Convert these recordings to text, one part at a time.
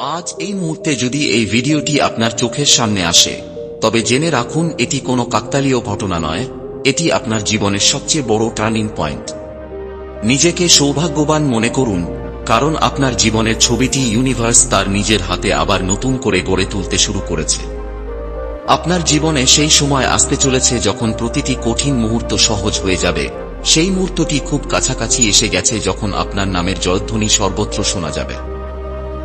আজ এই মুহূর্তে যদি এই ভিডিওটি আপনার চোখের সামনে আসে, তবে জেনে রাখুন এটি কোনো কাকতালীয় ঘটনা নয়, এটি আপনার জীবনের সবচেয়ে বড় টার্নিং পয়েন্ট। নিজেকে সৌভাগ্যবান মনে করুন, কারণ আপনার জীবনের ছবিটি ইউনিভার্স তার নিজের হাতে আবার নতুন করে গড়ে তুলতে শুরু করেছে। আপনার জীবনে সেই সময় আসতে চলেছে যখন প্রতিটি কঠিন মুহূর্ত সহজ হয়ে যাবে। সেই মুহূর্তটি খুব কাছাকাছি এসে গেছে যখন আপনার নামের জয়ধ্বনি সর্বত্র শোনা যাবে।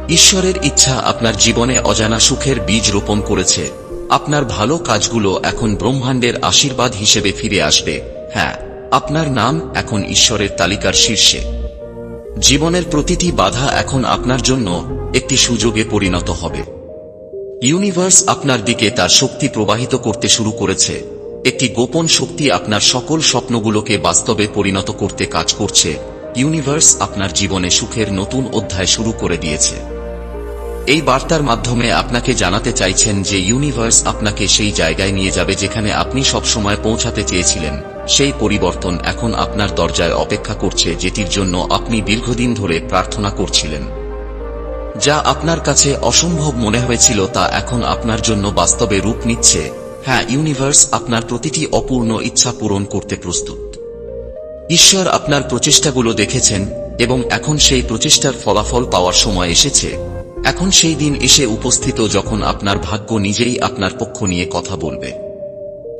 ঈশ্বরের ইচ্ছা আপনার জীবনে অজানা সুখের বীজ রোপণ করেছে। আপনার ভালো কাজগুলো এখন ব্রহ্মাণ্ডের আশীর্বাদ হিসেবে ফিরে আসবে। হ্যাঁ আপনার নাম এখন ঈশ্বরের তালিকার শীর্ষে। জীবনের প্রতিটি বাধা এখন আপনার জন্য একটি সুযোগে পরিণত হবে। ইউনিভার্স আপনার দিকে তার শক্তি প্রবাহিত করতে শুরু করেছে। একটি গোপন শক্তি আপনার সকল স্বপ্নগুলোকে বাস্তবে পরিণত করতে কাজ করছে। ইউনিভার্স আপনার জীবনে সুখের নতুন অধ্যায় শুরু করে দিয়েছে। এই বার্তার মাধ্যমে আপনাকে জানাতে চাইছেন যে ইউনিভার্স আপনাকে সেই জায়গায় নিয়ে যাবে যেখানে আপনি সবসময় পৌঁছাতে চেয়েছিলেন। সেই পরিবর্তন এখন আপনার দরজায় অপেক্ষা করছে যেটির জন্য আপনি দীর্ঘদিন ধরে প্রার্থনা করছিলেন। যা আপনার কাছে অসম্ভব মনে হয়েছিল তা এখন আপনার জন্য বাস্তবে রূপ নিচ্ছে। হ্যাঁ ইউনিভার্স আপনার প্রতিটি অপূর্ণ ইচ্ছা পূরণ করতে প্রস্তুত। ঈশ্বর আপনার প্রচেষ্টাগুলো দেখেছেন এবং এখন সেই প্রচেষ্টার ফলাফল পাওয়ার সময় এসেছে। এখন সেই দিন এসে উপস্থিত যখন আপনার ভাগ্য নিজেই আপনার পক্ষ নিয়ে কথা বলবে।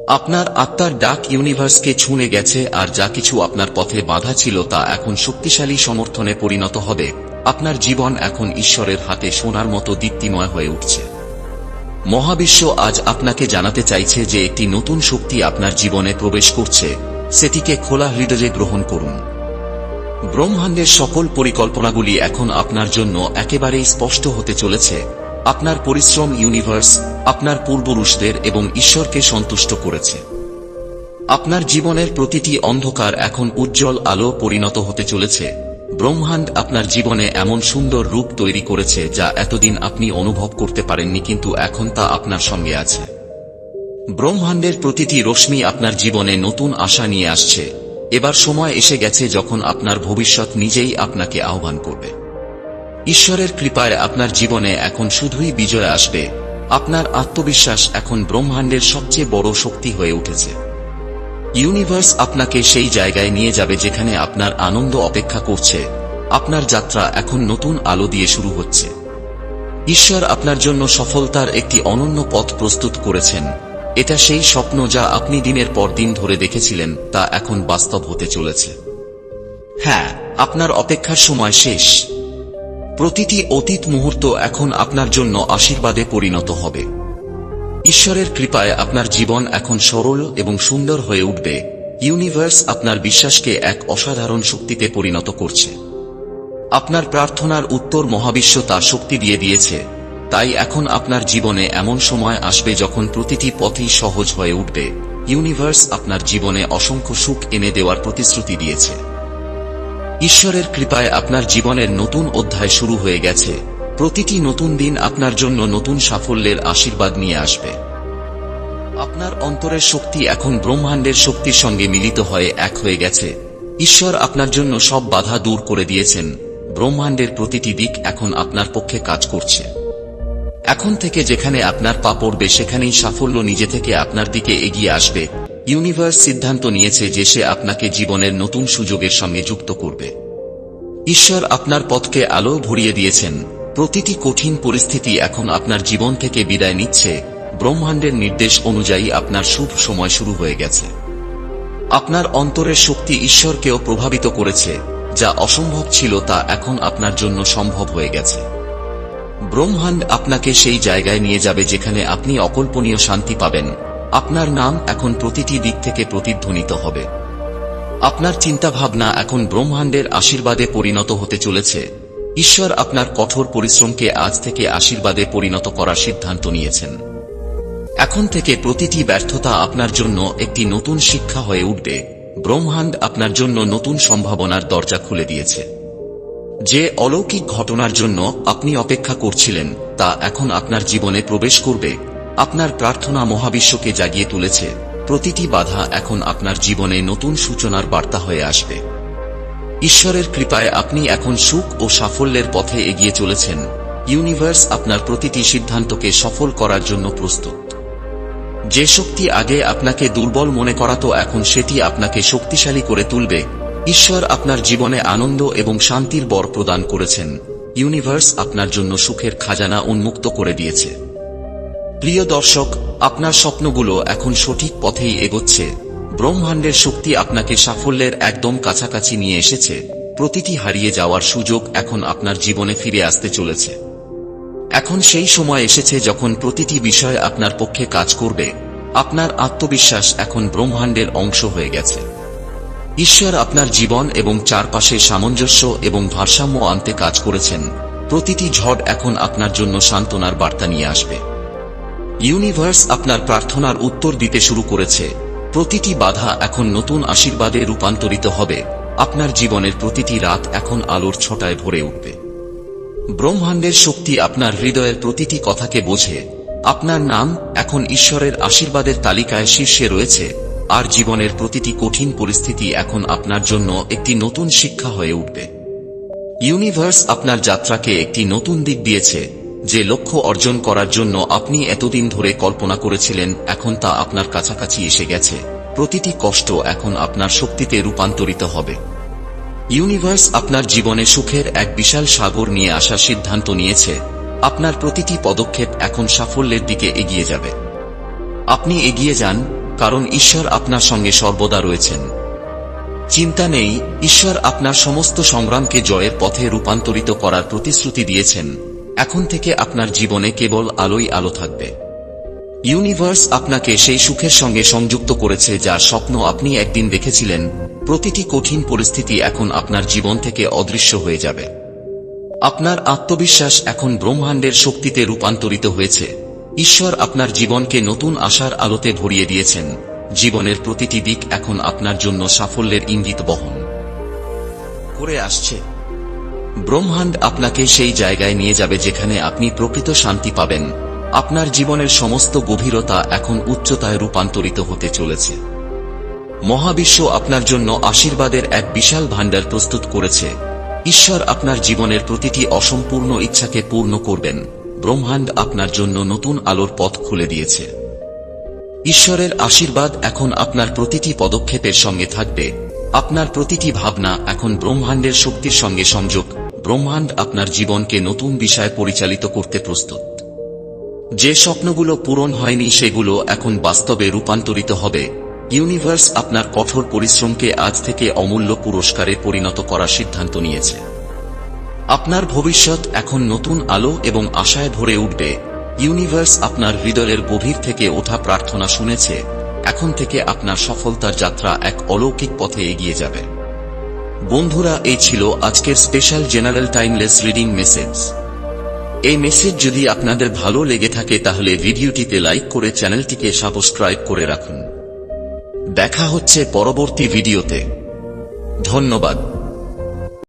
আপনার আত্মার ডাক ইউনিভার্সকে ছুঁয়ে গেছে আর যা কিছু আপনার পথে বাধা ছিল তা এখন শক্তিশালী সমর্থনে পরিণত হবে। আপনার জীবন এখন ঈশ্বরের হাতে সোনার মতো দীপ্তিময় হয়ে উঠছে। মহাবিশ্ব আজ আপনাকে জানাতে চাইছে যে একটি নতুন শক্তি আপনার জীবনে প্রবেশ করছে। সেটিকে খোলা হৃদয়ে গ্রহণ করুন। ব্রহ্মাণ্ডের সকল পরিকল্পনাগুলি এখন আপনার জন্য একেবারেই স্পষ্ট হতে চলেছে। আপনার পরিশ্রম ইউনিভার্স, আপনার পূর্বপুরুষদের এবং ঈশ্বরকে সন্তুষ্ট করেছে। আপনার জীবনের প্রতিটি অন্ধকার এখন উজ্জ্বল আলো পরিণত হতে চলেছে। ব্রহ্মাণ্ড আপনার জীবনে এমন সুন্দর রূপ তৈরি করেছে যা এতদিন আপনি অনুভব করতে পারেননি কিন্তু এখন তা আপনার সঙ্গে আছে। ব্রহ্মাণ্ডের প্রতিটি রশ্মি আপনার জীবনে নতুন আশা নিয়ে আসছে। এবার সময় এসে গেছে যখন আপনার ভবিষ্যৎ নিজেই আপনাকে আহ্বান করবে। ঈশ্বরের কৃপায় আপনার জীবনে এখন শুধুই বিজয় আসবে। আপনার আত্মবিশ্বাস এখন ব্রহ্মাণ্ডের সবচেয়ে বড় শক্তি হয়ে উঠেছে। ইউনিভার্স আপনাকে সেই জায়গায় নিয়ে যাবে যেখানে আপনার আনন্দ অপেক্ষা করছে। আপনার যাত্রা এখন নতুন আলো দিয়ে শুরু হচ্ছে। ঈশ্বর আপনার জন্য সফলতার একটি অনন্য পথ প্রস্তুত করেছেন। এটা সেই স্বপ্ন যা আপনি দিনের পর দিন ধরে দেখেছিলেন, তা এখন বাস্তব হতে চলেছে। হ্যাঁ আপনার অপেক্ষার সময় শেষ। প্রতিটি অতীত মুহূর্ত এখন আপনার জন্য আশীর্বাদে পরিণত হবে। ঈশ্বরের কৃপায় আপনার জীবন এখন সরল এবং সুন্দর হয়ে উঠবে। ইউনিভার্স আপনার বিশ্বাসকে এক অসাধারণ শক্তিতে পরিণত করছে। আপনার প্রার্থনার উত্তর মহাবিশ্ব তা শক্তি দিয়ে দিয়েছে। তাই এখন আপনার জীবনে এমন সময় আসবে যখন প্রতিটি পথই সহজ হয়ে উঠবে। ইউনিভার্স আপনার জীবনে অসংখ্য সুখ এনে দেওয়ার প্রতিশ্রুতি দিয়েছে। ঈশ্বরের কৃপায় আপনার জীবনের নতুন অধ্যায় শুরু হয়ে গেছে। প্রতিটি নতুন দিন আপনার জন্য নতুন সাফল্যের আশীর্বাদ নিয়ে আসবে। আপনার অন্তরের শক্তি এখন ব্রহ্মাণ্ডের শক্তির সঙ্গে মিলিত হয়ে এক হয়ে গেছে। ঈশ্বর আপনার জন্য সব বাধা দূর করে দিয়েছেন। ব্রহ্মাণ্ডের প্রতিটি দিক এখন আপনার পক্ষে কাজ করছে। এখন থেকে যেখানে আপনার পা পড়বে, সেখানেই সাফল্য নিজে থেকে আপনার দিকে এগিয়ে আসবে। ইউনিভার্স সিদ্ধান্ত নিয়েছে যে সে আপনাকে জীবনের নতুন সুযোগের সঙ্গে যুক্ত করবে। ঈশ্বর আপনার পথকে আলো ভরিয়ে দিয়েছেন। প্রতিটি কঠিন পরিস্থিতি এখন আপনার জীবন থেকে বিদায় নিচ্ছে। ব্রহ্মাণ্ডের নির্দেশ অনুযায়ী আপনার শুভ সময় শুরু হয়ে গেছে। আপনার অন্তরের শক্তি ঈশ্বরকেও প্রভাবিত করেছে। যা অসম্ভব ছিল তা এখন আপনার জন্য সম্ভব হয়ে গেছে। ব্রহ্মাণ্ড আপনাকে সেই জায়গায় নিয়ে যাবে যেখানে আপনি অকল্পনীয় শান্তি পাবেন। আপনার নাম এখন প্রতিটি দিক থেকে প্রতিধ্বনিত হবে। আপনার চিন্তাভাবনা এখন ব্রহ্মাণ্ডের আশীর্বাদে পরিণত হতে চলেছে। ঈশ্বর আপনার কঠোর পরিশ্রমকে আজ থেকে আশীর্বাদে পরিণত করার সিদ্ধান্ত নিয়েছেন। এখন থেকে প্রতিটি ব্যর্থতা আপনার জন্য একটি নতুন শিক্ষা হয়ে উঠবে। ব্রহ্মাণ্ড আপনার জন্য নতুন সম্ভাবনার দরজা খুলে দিয়েছে। যে অলৌকিক ঘটনার জন্য আপনি অপেক্ষা করছিলেন, তা এখন আপনার জীবনে প্রবেশ করবে। আপনার প্রার্থনা মহাবিশ্বকে জাগিয়ে তুলেছে। প্রতিটি বাধা এখন আপনার জীবনে নতুন সূচনার বার্তা হয়ে আসবে। ঈশ্বরের কৃপায় আপনি এখন সুখ ও সাফল্যের পথে এগিয়ে চলেছেন। ইউনিভার্স আপনার প্রতিটি সিদ্ধান্তকে সফল করার জন্য প্রস্তুত। যে শক্তি আগে আপনাকে দুর্বল মনে করাতো এখন সেটি আপনাকে শক্তিশালী করে তুলবে। ঈশ্বর আপনার জীবনে আনন্দ এবং শান্তির বর প্রদান করেছেন। ইউনিভার্স আপনার জন্য সুখের খাজানা উন্মুক্ত করে দিয়েছে। প্রিয় দর্শক, আপনার স্বপ্নগুলো এখন সঠিক পথেই এগোচ্ছে। ব্রহ্মাণ্ডের শক্তি আপনাকে সাফল্যের একদম কাছাকাছি নিয়ে এসেছে। প্রতিটি হারিয়ে যাওয়ার সুযোগ এখন আপনার জীবনে ফিরে আসতে চলেছে। এখন সেই সময় এসেছে যখন প্রতিটি বিষয় আপনার পক্ষে কাজ করবে। আপনার আত্মবিশ্বাস এখন ব্রহ্মাণ্ডের অংশ হয়ে গেছে। ঈশ্বর আপনার জীবন এবং চারপাশে সামঞ্জস্য এবং ভারসাম্য আনতে কাজ করেছেন। প্রতিটি ঝড় এখন আপনার জন্য সান্ত্বনার বার্তা নিয়ে আসবে। ইউনিভার্স আপনার প্রার্থনার উত্তর দিতে শুরু করেছে। প্রতিটি বাধা এখন নতুন আশীর্বাদে রূপান্তরিত হবে। আপনার জীবনের প্রতিটি রাত এখন আলোর ছটায় ভরে উঠবে। ব্রহ্মাণ্ডের শক্তি আপনার হৃদয়ের প্রতিটি কথাকে বোঝে। আপনার নাম এখন ঈশ্বরের আশীর্বাদের তালিকায় শীর্ষে রয়েছে। আর জীবনের প্রতিটি কঠিন পরিস্থিতি এখন আপনার জন্য একটি নতুন শিক্ষা হয়ে উঠবে। ইউনিভার্স আপনার যাত্রাকে একটি নতুন দিক দিয়েছে, যে লক্ষ্য অর্জন করার জন্য আপনি এতদিন ধরে কল্পনা করেছিলেন, এখন তা আপনার কাছাকাছি এসে গেছে। প্রতিটি কষ্ট এখন আপনার শক্তিতে রূপান্তরিত হবে। ইউনিভার্স আপনার জীবনে সুখের এক বিশাল সাগর নিয়ে আসার সিদ্ধান্ত নিয়েছে। আপনার প্রতিটি পদক্ষেপ এখন সাফল্যের দিকে এগিয়ে যাবে। আপনি এগিয়ে যান কারণ ঈশ্বর আপনার সঙ্গে সর্বদা রয়েছেন। চিন্তা নেই, ঈশ্বর আপনার সমস্ত সংগ্রামকে জয়ের পথে রূপান্তরিত করার প্রতিশ্রুতি দিয়েছেন। এখন থেকে আপনার জীবনে কেবল আলোই আলো থাকবে। ইউনিভার্স আপনাকে সেই সুখের সঙ্গে সংযুক্ত করেছে যার স্বপ্ন আপনি একদিন দেখেছিলেন, প্রতিটি কঠিন পরিস্থিতি এখন আপনার জীবন থেকে অদৃশ্য হয়ে যাবে। আপনার আত্মবিশ্বাস এখন ব্রহ্মাণ্ডের শক্তিতে রূপান্তরিত হয়েছে। ঈশ্বর আপনার জীবনকে নতুন আশার আলোতে ভরিয়ে দিয়েছেন। জীবনের প্রতিটি দিক এখন আপনার জন্য সাফল্যের ইঙ্গিত বহন। করে আসছে। ব্রহ্মাণ্ড আপনাকে সেই জায়গায় নিয়ে যাবে যেখানে আপনি প্রকৃত শান্তি পাবেন। আপনার জীবনের সমস্ত গভীরতা এখন উচ্চতায় রূপান্তরিত হতে চলেছে। মহাবিশ্ব আপনার জন্য আশীর্বাদের এক বিশাল ভাণ্ডার প্রস্তুত করেছে। ঈশ্বর আপনার জীবনের প্রতিটি অসম্পূর্ণ ইচ্ছাকে পূর্ণ করবেন। ব্রহ্মাণ্ড আপনার জন্য নতুন আলোর পথ খুলে দিয়েছে। ঈশ্বরের আশীর্বাদ এখন আপনার প্রতিটি পদক্ষেপের সঙ্গে থাকবে। আপনার প্রতিটি ভাবনা এখন ব্রহ্মাণ্ডের শক্তির সঙ্গে সংযোগ। ব্রহ্মাণ্ড আপনার জীবনকে নতুন বিষয়ে পরিচালিত করতে প্রস্তুত। যে স্বপ্নগুলো পূরণ হয়নি, সেগুলো এখন বাস্তবে রূপান্তরিত হবে। ইউনিভার্স আপনার কঠোর পরিশ্রমকে আজ থেকে অমূল্য পুরস্কারে পরিণত করার সিদ্ধান্ত নিয়েছে। আপনার ভবিষ্যৎ এখন নতুন আলো এবং আশায় ভরে উঠবে। ইউনিভার্স আপনার হৃদয়ের গভীর থেকে ওঠা প্রার্থনা শুনেছে। এখন থেকে আপনার সফলতার যাত্রা এক অলৌকিক পথে এগিয়ে যাবে। বন্ধুরা, এই ছিল আজকের special general timeless reading message. এই মেসেজ যদি আপনাদের ভালো লেগে থাকে তাহলে ভিডিওটিতে লাইক করে চ্যানেলটিকে সাবস্ক্রাইব করে রাখুন। দেখা হচ্ছে পরবর্তী ভিডিওতে। ধন্যবাদ।